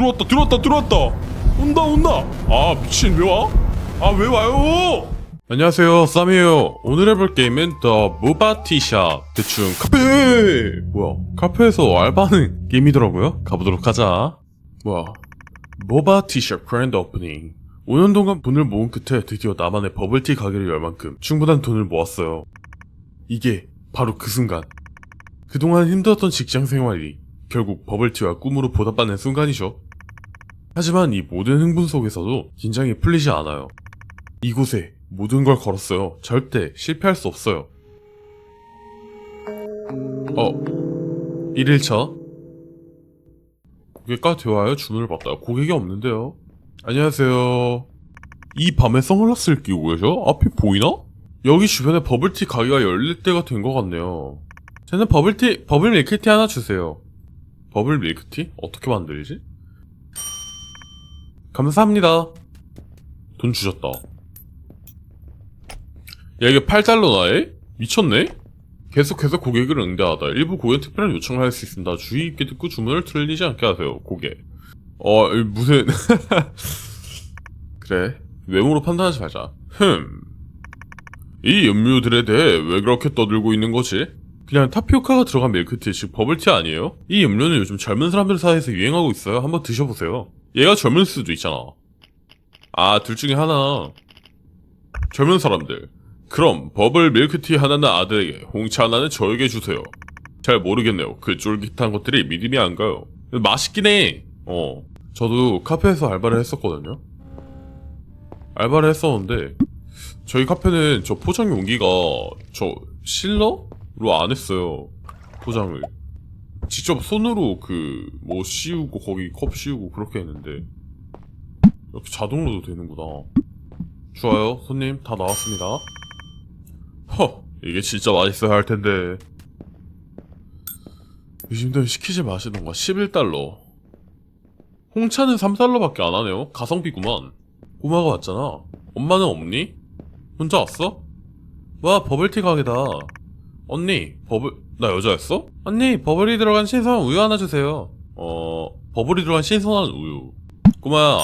들어왔다 들어왔다 들어왔다. 온다 온다. 아 미친 왜 와? 아 왜 와요? 안녕하세요 쌈이에요. 오늘 해볼 게임은 더 무바티샵 대충 카페. 뭐야 카페에서 알바하는 게임이더라고요. 가보도록 하자. 뭐야 모바티샵 그랜드 오프닝 5년 동안 돈을 모은 끝에 드디어 나만의 버블티 가게를 열 만큼 충분한 돈을 모았어요. 이게 바로 그 순간. 그동안 힘들었던 직장 생활이 결국 버블티와 꿈으로 보답받는 순간이죠. 하지만 이 모든 흥분 속에서도 긴장이 풀리지 않아요. 이곳에 모든 걸 걸었어요. 절대 실패할 수 없어요. 어, 1일차? 고객과 대화하여 주문을 받다 고객이 없는데요. 안녕하세요. 이 밤에 선글라스를 끼고 계셔? 앞이 보이나? 여기 주변에 버블티 가게가 열릴 때가 된 것 같네요. 저는 버블티, 버블 밀크티 하나 주세요. 버블 밀크티? 어떻게 만들지? 감사합니다. 돈 주셨다. 야, 이게 8달러 나에? 미쳤네? 계속해서 고객을 응대하다. 일부 고객 특별한 요청을 할 수 있습니다. 주의 깊게 듣고 주문을 틀리지 않게 하세요. 고객. 어, 이 무슨... 그래. 외모로 판단하지 말자. 흠. 이 음료들에 대해 왜 그렇게 떠들고 있는 거지? 그냥 타피오카가 들어간 밀크티, 즉 버블티 아니에요? 이 음료는 요즘 젊은 사람들 사이에서 유행하고 있어요. 한번 드셔보세요. 얘가 젊을 수도 있잖아. 아, 둘 중에 하나. 젊은 사람들. 그럼 버블 밀크티 하나는 아들에게, 홍차 하나는 저에게 주세요. 잘 모르겠네요. 그 쫄깃한 것들이 믿음이 안 가요. 맛있긴 해. 어. 저도 카페에서 알바를 했었거든요. 알바를 했었는데 저희 카페는 저 포장 용기가 저 실러로 안 했어요. 포장을. 직접 손으로 그 뭐 씌우고 거기 컵 씌우고 그렇게 했는데 이렇게 자동으로도 되는구나. 좋아요. 손님 다 나왔습니다. 허, 이게 진짜 맛있어야 할 텐데. 요즘들 시키지 마시던가 11달러. 홍차는 3달러밖에 안 하네요. 가성비구만. 꼬마가 왔잖아. 엄마는 없니? 혼자 왔어? 와, 버블티 가게다. 언니, 버블, 나 여자였어? 언니, 버블이 들어간 신선한 우유 하나 주세요. 어, 버블이 들어간 신선한 우유. 꼬마야.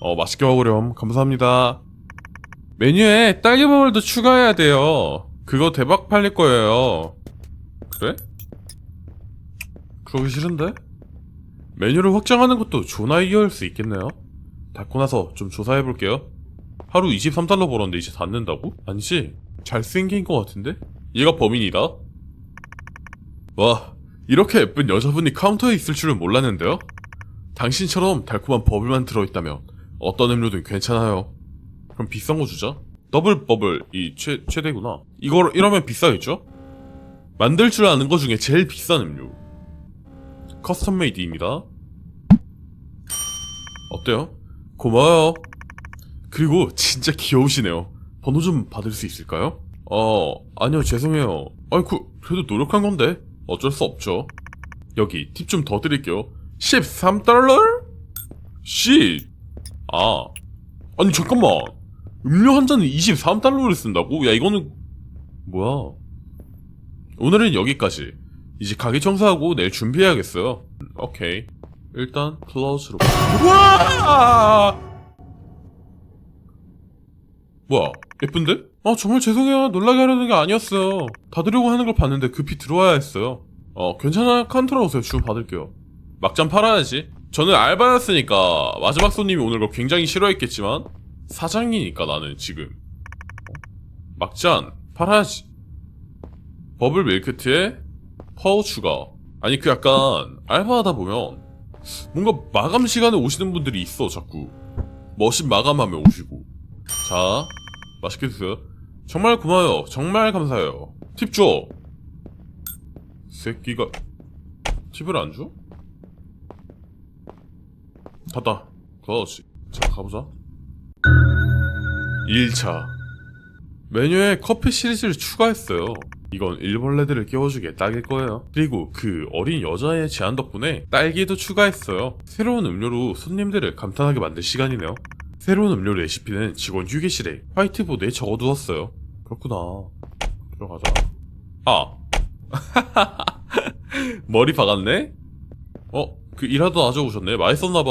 어, 맛있게 먹으렴. 감사합니다. 메뉴에 딸기 버블도 추가해야 돼요. 그거 대박 팔릴 거예요. 그래? 그러기 싫은데? 메뉴를 확장하는 것도 좋은 아이디어일 수 있겠네요. 닫고 나서 좀 조사해볼게요. 하루 23달러 벌었는데 이제 닫는다고? 아니지? 잘생긴 것 같은데? 얘가 범인이다? 와, 이렇게 예쁜 여자분이 카운터에 있을 줄은 몰랐는데요? 당신처럼 달콤한 버블만 들어있다면 어떤 음료든 괜찮아요. 그럼 비싼 거 주자. 더블 버블 이 최, 최대구나. 이거, 이러면 비싸겠죠? 만들 줄 아는 거 중에 제일 비싼 음료. 커스텀 메이드입니다. 어때요? 고마워요. 그리고 진짜 귀여우시네요. 번호 좀 받을 수 있을까요? 어, 아니요, 죄송해요. 아이쿠, 그래도 노력한 건데. 어쩔 수 없죠. 여기 팁 좀 더 드릴게요. 13달러? 씨. 아. 아니, 잠깐만. 음료 한 잔에 23달러를 쓴다고? 야, 이거는, 뭐야. 오늘은 여기까지. 이제 가게 청소하고 내일 준비해야겠어요. 음, 오케이. 일단 클로즈로. 우와! 뭐야? 예쁜데? 아 정말 죄송해요. 놀라게 하려는 게 아니었어요. 받으려고 하는 걸 봤는데 급히 들어와야 했어요. 어 괜찮아. 카운터로 오세요. 주문 받을게요. 막잔 팔아야지. 저는 알바였으니까 마지막 손님이 오는 걸 굉장히 싫어했겠지만 사장이니까 나는 지금 어? 막잔 팔아야지. 버블 밀크티에 퍼우 추가. 아니 그 약간 알바하다 보면 뭔가 마감 시간에 오시는 분들이 있어 자꾸 머신 마감하면 오시고 자 맛있게 드세요 정말 고마워요 정말 감사해요 팁 줘 새끼가 팁을 안 줘? 닫다 그렇지 자 가보자 1차 메뉴에 커피 시리즈를 추가했어요 이건 일벌레들을 깨워주기에 딱일 거예요. 그리고 그 어린 여자의 제안 덕분에 딸기도 추가했어요. 새로운 음료로 손님들을 감탄하게 만들 시간이네요. 새로운 음료 레시피는 직원 휴게실에 화이트보드에 적어두었어요. 그렇구나. 들어가자. 아. 머리 박았네? 어? 그 일하다 아저 오셨네 맛있었나봐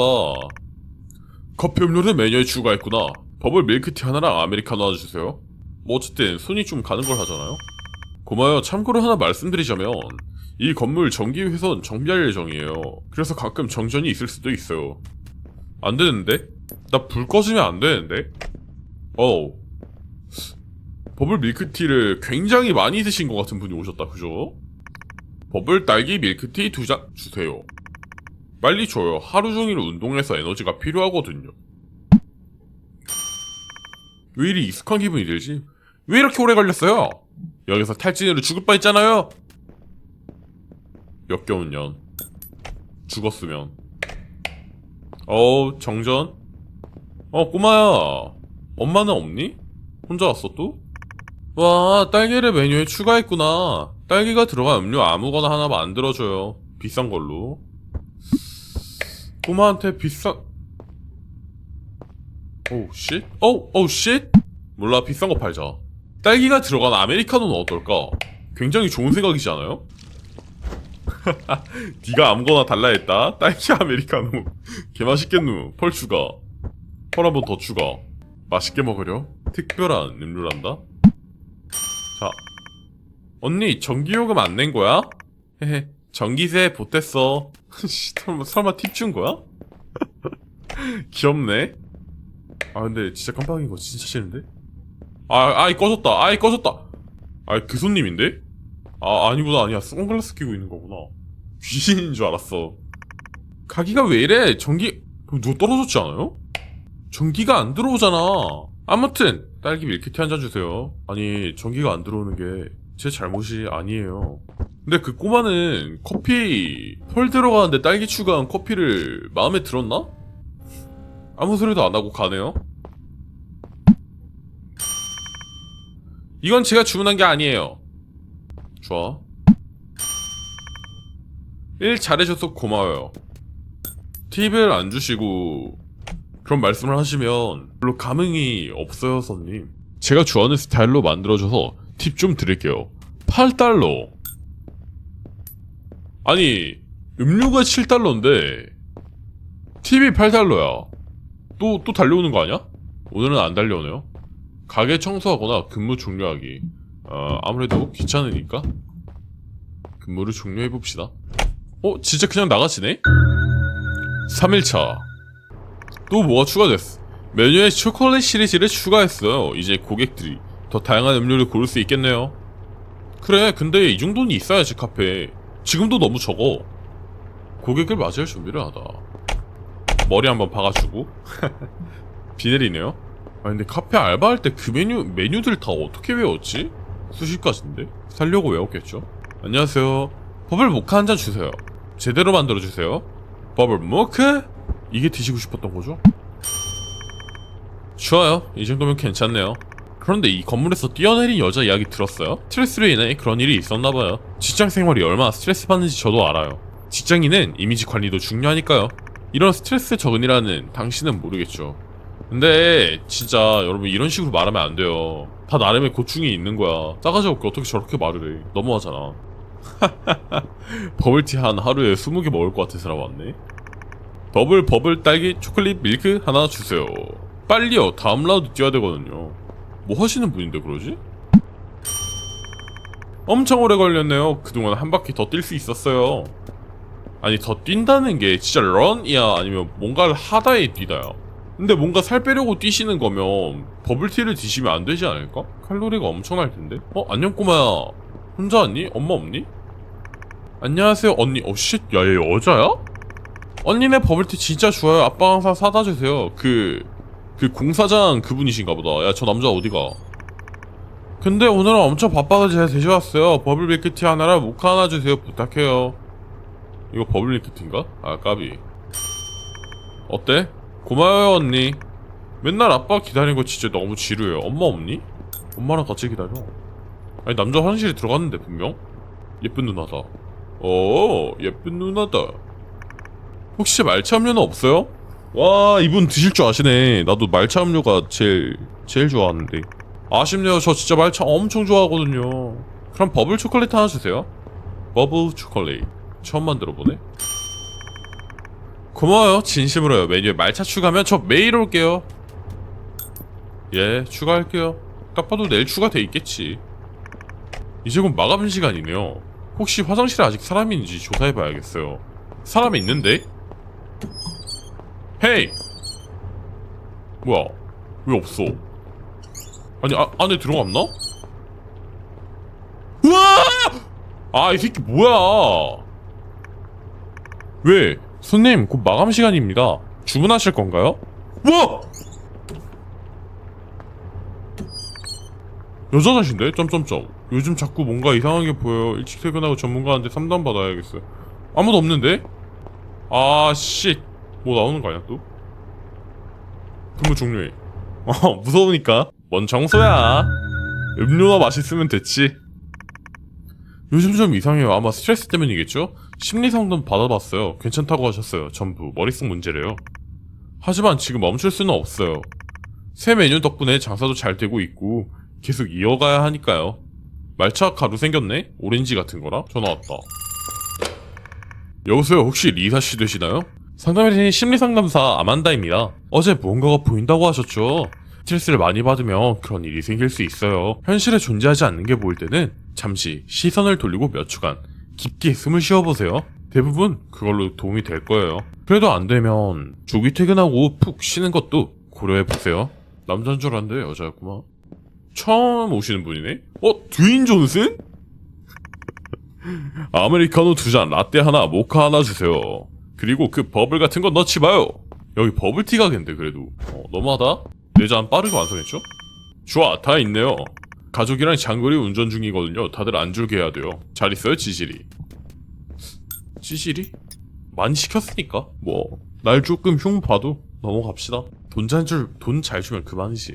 커피 음료를 메뉴에 추가했구나 버블 밀크티 하나랑 아메리카노 하나 주세요 뭐 어쨌든 손이 좀 가는 걸 하잖아요 고마워요 참고로 하나 말씀드리자면 이 건물 훼손 정비할 예정이에요 그래서 가끔 정전이 있을 수도 있어요 안 되는데? 나 불 꺼지면 안 되는데? 어우 버블 밀크티를 굉장히 많이 드신 것 같은 분이 오셨다 그죠? 버블 딸기 밀크티 두 잔 주세요 빨리 줘요 하루 종일 운동해서 에너지가 필요하거든요 왜 이리 익숙한 기분이 들지? 왜 이렇게 오래 걸렸어요? 여기서 탈진으로 죽을 뻔했잖아요 역겨운 년 죽었으면 어우 정전 어 꼬마야 엄마는 없니? 혼자 왔어 또? 와 딸기를 메뉴에 추가했구나 딸기가 들어간 음료 아무거나 하나 만들어줘요 비싼 걸로 꼬마한테 비싼 오우 쉿? 오우 오우 쉿? 몰라 비싼 거 팔자 딸기가 들어간 아메리카노는 어떨까? 굉장히 좋은 생각이지 않아요? 네가 아무거나 달라 했다 딸기 아메리카노 개맛있겠누 펄 추가 펄 한 번 더 추가. 맛있게 먹으려? 특별한 음료란다? 자 언니 전기요금 안 낸 거야? 헤헤 전기세 보탰어. 씨, 설마, 설마 팁 준 거야? 귀엽네. 아 근데 진짜 깜빡인 거 진짜 싫은데? 아 아이 꺼졌다. 아이 꺼졌다. 아이 그 손님인데? 아 아니구나. 아니야 선글라스 끼고 있는 거구나. 귀신인 줄 알았어. 가기가 왜 이래? 전기 누가 떨어졌지 않아요? 전기가 안 들어오잖아. 아무튼 딸기 밀크티 한 잔 주세요. 아니 전기가 안 들어오는 게 제 잘못이 아니에요. 근데 그 꼬마는 커피 펄 들어가는데 딸기 추가한 커피를 마음에 들었나? 아무 소리도 안 하고 가네요. 이건 제가 주문한 게 아니에요. 좋아. 일 잘해줘서 고마워요. 팁을 안 주시고 그런 말씀을 하시면 별로 감흥이 없어요 손님. 제가 좋아하는 스타일로 만들어줘서 팁 좀 드릴게요. 8달러. 아니 음료가 7달러인데 팁이 8달러야. 또, 또 달려오는 거 아니야? 오늘은 안 달려오네요. 가게 청소하거나 근무 종료하기. 어, 아무래도 귀찮으니까. 근무를 종료해봅시다. 어? 진짜 그냥 나가시네? 3일차 또 뭐가 추가됐어? 메뉴에 초콜릿 시리즈를 추가했어요. 이제 고객들이. 더 다양한 음료를 고를 수 있겠네요. 그래 근데 이 정도는 있어야지 카페. 지금도 너무 적어. 고객을 맞이할 준비를 하다. 머리 한번 박아주고. 비 내리네요. 아 근데 카페 알바할 때 그 메뉴 메뉴들 다 어떻게 외웠지? 수십 가지인데? 살려고 외웠겠죠? 안녕하세요. 버블 모카 한 잔 주세요. 제대로 만들어 주세요. 버블 모카 이게 드시고 싶었던 거죠? 좋아요. 이 정도면 괜찮네요. 그런데 이 건물에서 뛰어내린 여자 이야기 들었어요? 스트레스로 인해 그런 일이 있었나봐요. 직장 생활이 얼마나 스트레스 받는지 저도 알아요. 직장인은 이미지 관리도 중요하니까요. 이런 스트레스 일하는 당신은 모르겠죠. 근데 진짜 여러분 이런 식으로 말하면 안 돼요. 다 나름의 고충이 있는 거야. 싸가지 없게 어떻게 저렇게 말을 해. 너무하잖아. 버블티 한 하루에 20개 먹을 것 같은 사람 왔네 버블 버블 딸기 초콜릿 밀크 하나 주세요. 빨리요. 다음 라운드 뛰어야 되거든요. 뭐 하시는 분인데 그러지? 엄청 오래 걸렸네요. 그동안 한 바퀴 더 뛸 수 있었어요. 아니 더 뛴다는 게 진짜 런이야? 아니면 뭔가를 하다에 뛰다야? 근데 뭔가 살 빼려고 뛰시는 거면 버블티를 드시면 안 되지 않을까? 칼로리가 엄청날 텐데? 어 안녕 꼬마야. 혼자 왔니? 엄마 없니? 안녕하세요 언니. 어쉣. 야얘 여자야? 언니네 버블티 진짜 좋아요. 아빠 항상 사다 주세요. 그... 그 공사장 그분이신가 보다. 야 저 남자 어디가? 근데 오늘은 엄청 바빠서 제가 대셔왔어요. 버블 밀크티 하나랑 모카 하나 주세요. 부탁해요. 이거 버블 밀크티인가? 아 까비. 어때? 고마워요 언니. 맨날 아빠 기다리는 거 진짜 너무 지루해요. 엄마 없니? 엄마랑 같이 기다려. 아니 남자 화장실에 들어갔는데 분명? 예쁜 누나다. 어 예쁜 누나다 혹시 말차 음료는 없어요? 와 이분 드실 줄 아시네. 나도 말차 음료가 제일 제일 좋아하는데. 아쉽네요. 저 진짜 말차 엄청 좋아하거든요. 그럼 버블 초콜릿 하나 주세요. 버블 초콜릿. 처음 만들어보네. 고마워요. 진심으로요. 메뉴에 말차 추가면 저 매일 올게요. 예 추가할게요. 딱 봐도 내일 추가돼 있겠지. 이제 곧 마감 시간이네요. 혹시 화장실에 아직 사람이 있는지 조사해봐야겠어요. 사람이 있는데? 헤이! 뭐야 왜 없어 아니 아, 안에 들어갔나? 우와! 아 이 새끼 뭐야 왜? 손님 곧 마감 시간입니다 주문하실 건가요? 와! 여자자신데? 점점점 요즘 자꾸 뭔가 이상하게 보여요 일찍 퇴근하고 전문가한테 상담 받아야겠어요 아무도 없는데? 아 씨 뭐 나오는 거 아니야 또? 근무 종료해 어 무서우니까. 뭔 청소야? 음료나 맛있으면 됐지. 요즘 좀 이상해요. 아마 스트레스 때문이겠죠? 심리 상담 받아봤어요. 괜찮다고 하셨어요. 전부 머릿속 문제래요. 하지만 지금 멈출 수는 없어요. 새 메뉴 덕분에 장사도 잘 되고 있고 계속 이어가야 하니까요. 말차 가루 생겼네? 오렌지 같은 거라? 전화 왔다. 여보세요 혹시 리사씨 되시나요? 상담해드린 심리상담사 아만다입니다 어제 무언가가 보인다고 하셨죠? 스트레스를 많이 받으면 그런 일이 생길 수 있어요 현실에 존재하지 않는 게 보일 때는 잠시 시선을 돌리고 몇 주간 깊게 숨을 쉬어보세요 대부분 그걸로 도움이 될 거예요 그래도 안 되면 조기 퇴근하고 푹 쉬는 것도 고려해보세요 남자인 줄 알았는데 여자였구만 처음 오시는 분이네? 어? 드윈 존슨? 아메리카노 두 잔, 라떼 하나, 모카 하나 주세요. 그리고 그 버블 같은 거 넣지 마요. 여기 버블티 가겠는데 그래도. 어, 너무하다. 네잔 빠르게 완성했죠? 좋아, 다 있네요. 가족이랑 장거리 운전 중이거든요. 다들 안 줄게 해야 돼요. 잘 있어요, 지질이. 지질이? 많이 시켰으니까. 뭐, 날 조금 흉 봐도 넘어갑시다. 돈 잘 줄, 돈 잘 주면 그만이지.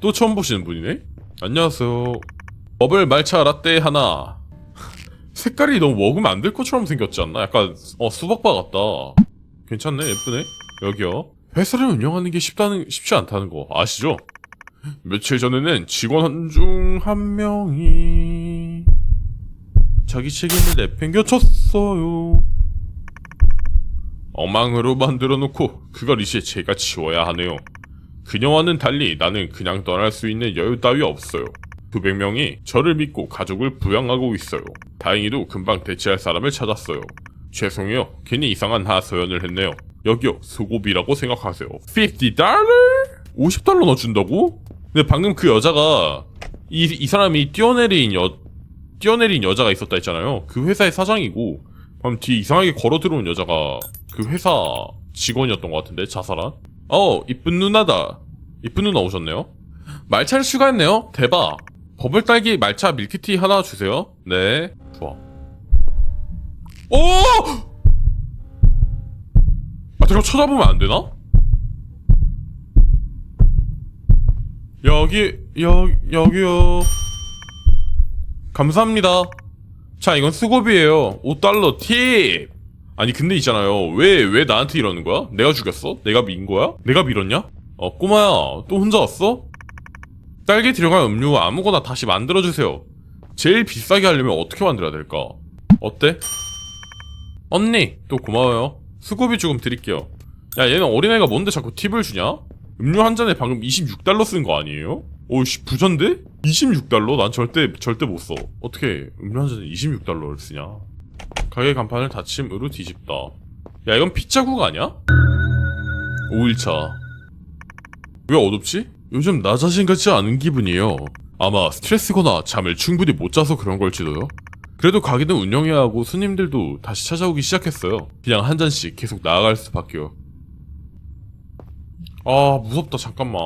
또 처음 보시는 분이네? 안녕하세요. 버블 말차 라떼 하나. 색깔이 너무 먹으면 안 될 것처럼 생겼지 않나? 약간 어 수박바 같다. 괜찮네, 예쁘네. 여기요. 회사를 운영하는 게 쉽다는 쉽지 않다는 거 아시죠? 며칠 전에는 직원 중 한 명이 자기 책임을 내팽겨쳤어요. 엉망으로 만들어 놓고 그걸 이제 제가 치워야 하네요. 그녀와는 달리 나는 그냥 떠날 수 있는 여유 따위 없어요. 수백 명이 저를 믿고 가족을 부양하고 있어요. 다행히도 금방 대체할 사람을 찾았어요. 죄송해요. 괜히 이상한 하소연을 했네요. 여기요. 수고비라고 생각하세요. 50달러? 50달러 넣어준다고? 근데 방금 그 여자가 이, 이 사람이 뛰어내린 여 뛰어내린 여자가 있었다 했잖아요. 그 회사의 사장이고 방금 뒤에 이상하게 걸어 들어온 여자가 그 회사 직원이었던 것 같은데 자살한? 어 이쁜 누나다. 이쁜 누나 오셨네요. 말차를 추가했네요. 대박. 버블 딸기 말차 밀크티 하나 주세요. 네. 좋아. 오! 아, 제가 쳐다보면 안 되나? 여기, 여, 여기요. 감사합니다. 자, 이건 수고비예요. 5달러 팁! 아니, 근데 있잖아요. 왜, 왜 나한테 이러는 거야? 내가 죽였어? 내가 민 거야? 내가 밀었냐? 어, 꼬마야. 또 혼자 왔어? 딸기 들어간 음료 아무거나 다시 만들어주세요. 제일 비싸게 하려면 어떻게 만들어야 될까? 어때? 언니, 또 고마워요. 수고비 조금 드릴게요. 야, 얘는 어린애가 뭔데 자꾸 팁을 주냐? 음료 한 잔에 방금 26달러 쓴 거 아니에요? 오씨, 부잔데? 26달러? 난 절대, 절대 못 써. 어떻게 음료 한 잔에 26달러를 쓰냐? 가게 간판을 닫힘으로 뒤집다. 야, 이건 피자국 아니야? 5일차. 왜 어둡지? 요즘 나 자신 같지 않은 기분이에요. 아마 스트레스거나 잠을 충분히 못 자서 그런 걸지도요. 그래도 가게는 운영해야 하고 손님들도 다시 찾아오기 시작했어요. 그냥 한 잔씩 계속 나아갈 수밖에요. 아 무섭다 잠깐만.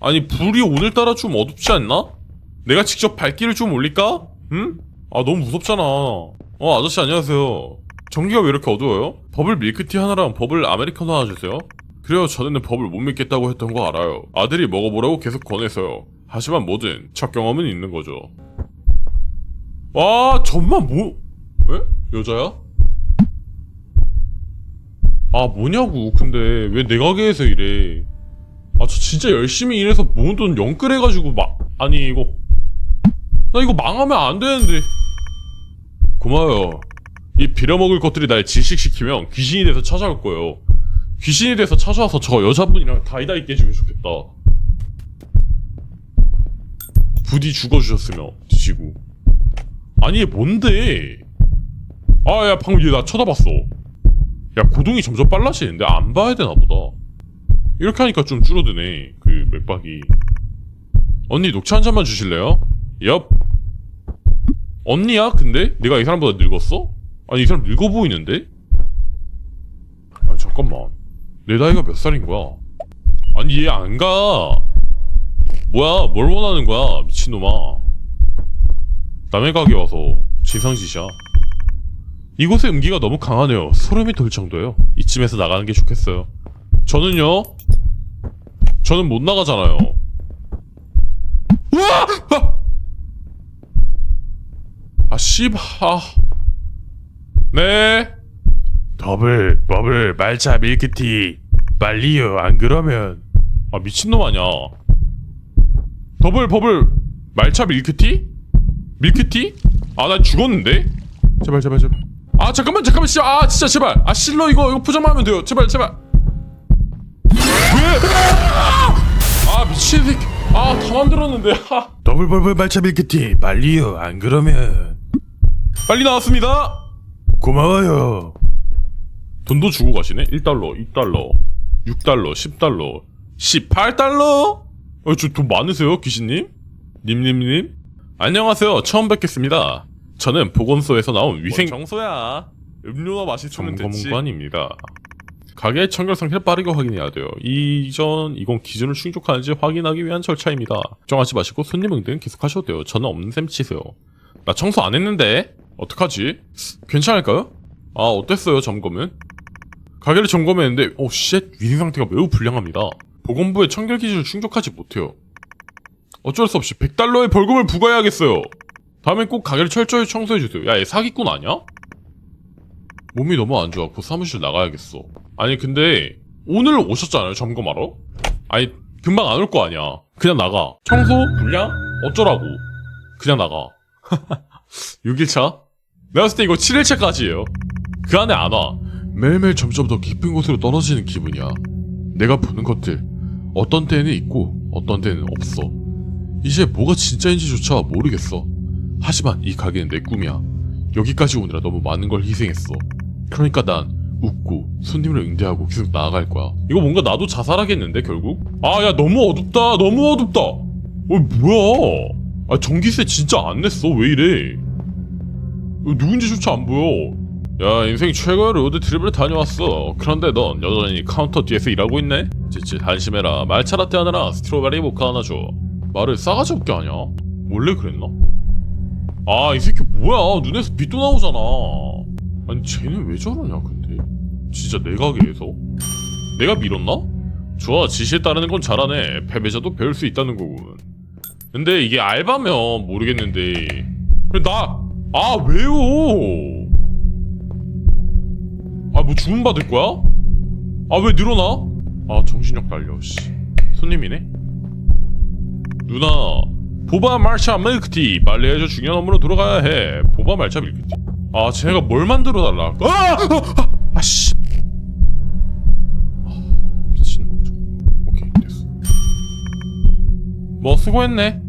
아니 불이 오늘따라 좀 어둡지 않나? 내가 직접 발길을 좀 올릴까? 응? 아 너무 무섭잖아. 어 아저씨 안녕하세요. 전기가 왜 이렇게 어두워요? 버블 밀크티 하나랑 버블 아메리카노 하나 주세요. 그래요 전에는 법을 못 믿겠다고 했던 거 알아요. 아들이 먹어보라고 계속 권해서요. 하지만 뭐든 첫 경험은 있는 거죠. 와 정말 뭐 왜? 여자야? 아 뭐냐고. 근데 왜 내 가게에서 이래? 아저 진짜 열심히 일해서 모은 돈 영끌해가지고 막 아니 이거. 나 이거 망하면 안 되는데. 고마워요. 이 빌어먹을 것들이 날 질식시키면 귀신이 돼서 찾아올 거예요. 귀신이 돼서 찾아와서 저 여자분이랑 다이다이 깨지면 좋겠다. 부디 죽어주셨으며 드시고. 아니 얘 뭔데? 아 야 방금 얘 나 쳐다봤어. 야 고동이 점점 빨라지는데 안 봐야 되나 보다. 이렇게 하니까 좀 줄어드네 그 맥박이. 언니 녹차 한 잔만 주실래요? 엽. 언니야? 근데? 내가 이 사람보다 늙었어? 아니 이 사람 늙어 보이는데? 아 잠깐만 내 나이가 몇 살인 거야? 아니 얘 안 가. 뭐야 뭘 원하는 거야 미친놈아. 남의 가게 와서 진상짓이야. 이곳의 음기가 너무 강하네요. 소름이 돋을 정도예요. 이쯤에서 나가는 게 좋겠어요. 저는요. 저는 못 나가잖아요. 우와! 아! 아 씨발. 아. 네. 더블 버블 말차 밀크티 빨리요 안 그러면. 아 미친놈 아냐 더블 버블 말차 밀크티? 밀크티? 아난 죽었는데? 제발 제발 제발. 아 잠깐만 잠깐만 씨 아 진짜 제발. 아 실로 이거 이거 포장만 하면 돼요. 제발 제발. 왜 아 미친 새끼. 아다 만들었는데. 아 더블 버블 말차 밀크티 빨리요 안 그러면. 빨리 나왔습니다. 고마워요 돈도 주고 가시네? 1달러 2달러 6달러 10달러 18달러? 어, 저돈 많으세요 귀신님? 님님님? 안녕하세요. 처음 뵙겠습니다. 저는 보건소에서 나온 위생 정소야? 음료나 마시면 됐지. 점검관입니다. 가게의 청결 상태를 빠르게 확인해야 돼요. 이전 이건 기준을 충족하는지 확인하기 위한 절차입니다. 걱정하지 마시고 손님 응대는 계속하셔도 돼요. 저는 없는 셈 치세요. 나 청소 안 했는데. 어떡하지? 괜찮을까요? 아 어땠어요 점검은? 가게를 점검했는데 오 쉣, 위생 상태가 매우 불량합니다. 보건부의 청결 기준을 충족하지 못해요. 어쩔 수 없이 100달러의 벌금을 부과해야겠어요. 다음엔 꼭 가게를 철저히 청소해주세요. 야, 얘 사기꾼 아니야? 몸이 너무 안 좋아. 곧 사무실 나가야겠어. 아니, 근데 오늘 오셨잖아요, 점검하러? 아니, 금방 안 올 거 아니야. 그냥 나가. 청소? 불량? 어쩌라고. 그냥 나가. 6일차? 내가 봤을 때 이거 7일차까지예요. 그 안에 안 와. 매일매일 점점 더 깊은 곳으로 떨어지는 기분이야. 내가 보는 것들, 어떤 때는 있고, 어떤 때는 없어. 이제 뭐가 진짜인지조차 모르겠어. 하지만 이 가게는 내 꿈이야. 여기까지 오느라 너무 많은 걸 희생했어. 그러니까 난 웃고 손님을 응대하고 계속 나아갈 거야. 이거 뭔가 나도 자살하겠는데 결국? 아 야 너무 어둡다. 너무 어둡다. 어 뭐야? 아 전기세 진짜 안 냈어. 왜 이래? 어, 누군지조차 안 보여. 야 인생 최고의 로드 트립을 다녀왔어 그런데 넌 여전히 카운터 뒤에서 일하고 있네? 찌찌 한심해라 말차 라떼 하나랑 스트로베리 모카 하나 줘 말을 싸가지 없게 하냐? 원래 그랬나? 아 이 새끼 뭐야 눈에서 빛도 나오잖아 아니 쟤는 왜 저러냐 근데 진짜 내 가게에서? 내가 밀었나? 좋아 지시에 따르는 건 잘하네 패배자도 배울 수 있다는 거군 근데 이게 알바면 모르겠는데 나! 아 왜요? 아뭐 주문 받을 거야? 아 왜 늘어나? 아 정신력 달려 씨 손님이네 누나 보바 말차 밀크티 빨리 해줘 중요한 업무로 들어가야 해 보바 말차 밀크티 아 쟤네가 뭘 만들어 달라 아! 아! 아! 아, 미친놈 좀 오케이 됐어 뭐 수고했네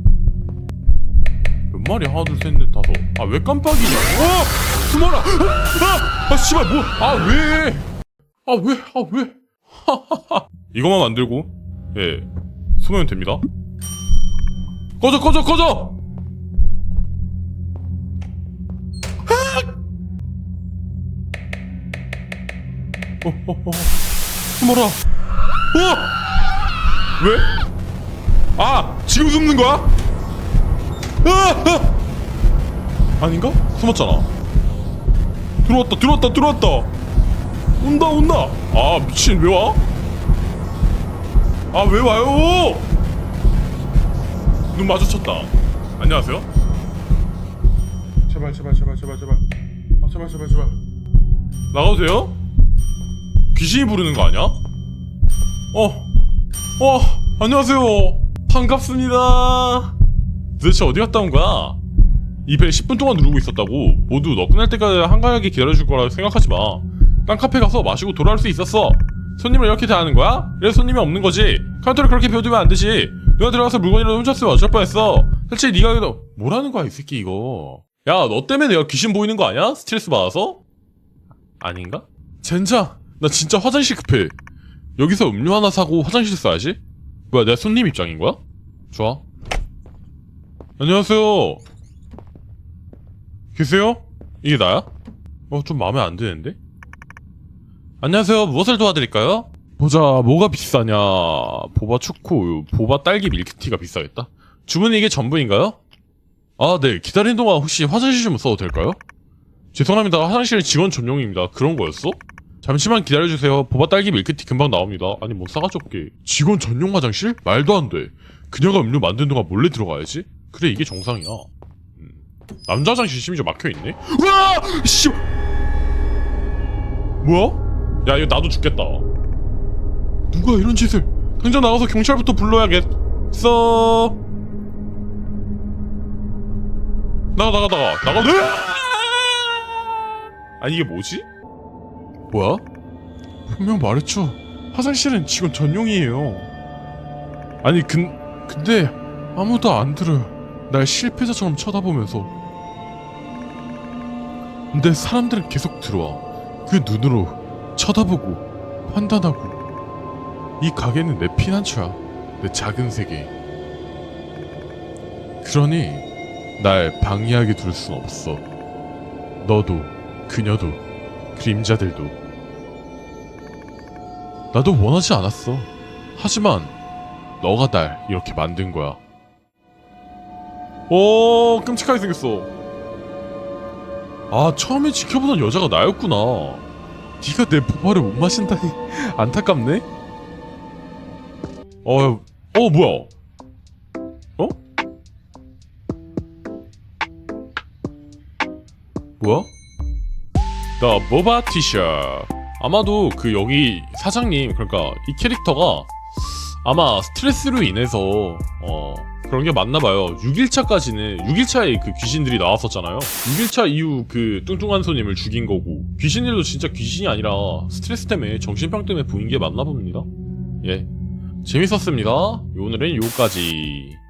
몇 마리 하나 둘 셋 넷 다섯 아 왜 깜빡이냐 어! 숨어라 아! 아 씨발 뭐 아 왜? 아 왜? 아 왜? 이것만 만들고 예 숨으면 됩니다 꺼져 꺼져 꺼져 어, 어, 어. 숨어라 어! 왜? 아 지금 숨는 거야? 아! 아! 아닌가? 숨었잖아 들어왔다 들어왔다 들어왔다 온다 온다 아 미친 왜 와? 아 왜 와요? 눈 마주쳤다 안녕하세요 제발 제발 제발 제발 제발 아 제발 제발 제발 나가도 돼요? 귀신이 부르는 거 아니야? 어, 어, 안녕하세요. 반갑습니다. 도대체 어디 갔다 온 거야? 이벨 10분 동안 누르고 있었다고. 모두 너 끝날 때까지 한가하게 기다려줄 거라 생각하지 마 딴 카페 가서 마시고 돌아올 수 있었어. 손님을 이렇게 대하는 거야? 이래서 손님이 없는 거지. 카운터를 그렇게 비워두면 안 되지. 누가 들어가서 물건이라도 훔쳤으면 어쩔 뻔했어. 사실 네가 그래도 뭐라는 거야 이 새끼 이거. 야 너 때문에 내가 귀신 보이는 거 아니야? 스트레스 받아서? 아닌가? 젠장! 나 진짜 화장실 급해. 여기서 음료 하나 사고 화장실 써야지. 뭐야 내가 손님 입장인 거야? 좋아. 안녕하세요 계세요? 이게 나야? 어 좀 마음에 안 드는데? 안녕하세요 무엇을 도와드릴까요? 보자 뭐가 비싸냐 보바 초코 보바 딸기 밀크티가 비싸겠다 주문이 이게 전부인가요? 아 네 기다리는 동안 혹시 화장실 좀 써도 될까요? 죄송합니다 화장실은 직원 전용입니다 그런 거였어? 잠시만 기다려주세요 보바 딸기 밀크티 금방 나옵니다 아니 뭐 싸가지 없게 직원 전용 화장실? 말도 안 돼 그녀가 음료 만드는 동안 몰래 들어가야지 그래 이게 정상이야 음. 남자 화장실 심지어 막혀있네? 우와! 씨! 뭐야? 야 이거 나도 죽겠다. 누가 이런 짓을? 당장 나가서 경찰부터 불러야겠어. 나가 나가 나가. 나가. 으아! 아니 이게 뭐지? 뭐야? 분명 말했죠. 화장실은 직원 전용이에요. 아니 근, 근데 아무도 안 들어요. 날 실패자처럼 쳐다보면서 근데 사람들은 계속 들어와. 그 눈으로 쳐다보고 판단하고. 이 가게는 내 피난처야. 내 작은 세계. 그러니 날 방해하게 둘 순 없어. 너도 그녀도 그림자들도. 나도 원하지 않았어. 하지만 너가 날 이렇게 만든 거야. 오 끔찍하게 생겼어 아 처음에 지켜보던 여자가 나였구나. 네가 내 보바를 못 마신다니. 안타깝네. 어, 어 뭐야? 어? 뭐야? 나 모바 티셔 아마도 그 여기 사장님 그러니까 이 캐릭터가 아마 스트레스로 인해서 어 그런 게 맞나 봐요. 6일차까지는 6일차에 그 귀신들이 나왔었잖아요. 6일차 이후 그 뚱뚱한 손님을 죽인 거고 귀신들도 진짜 귀신이 아니라 스트레스 때문에 정신병 때문에 보인 게 맞나 봅니다. 예. 재밌었습니다. 오늘은 요까지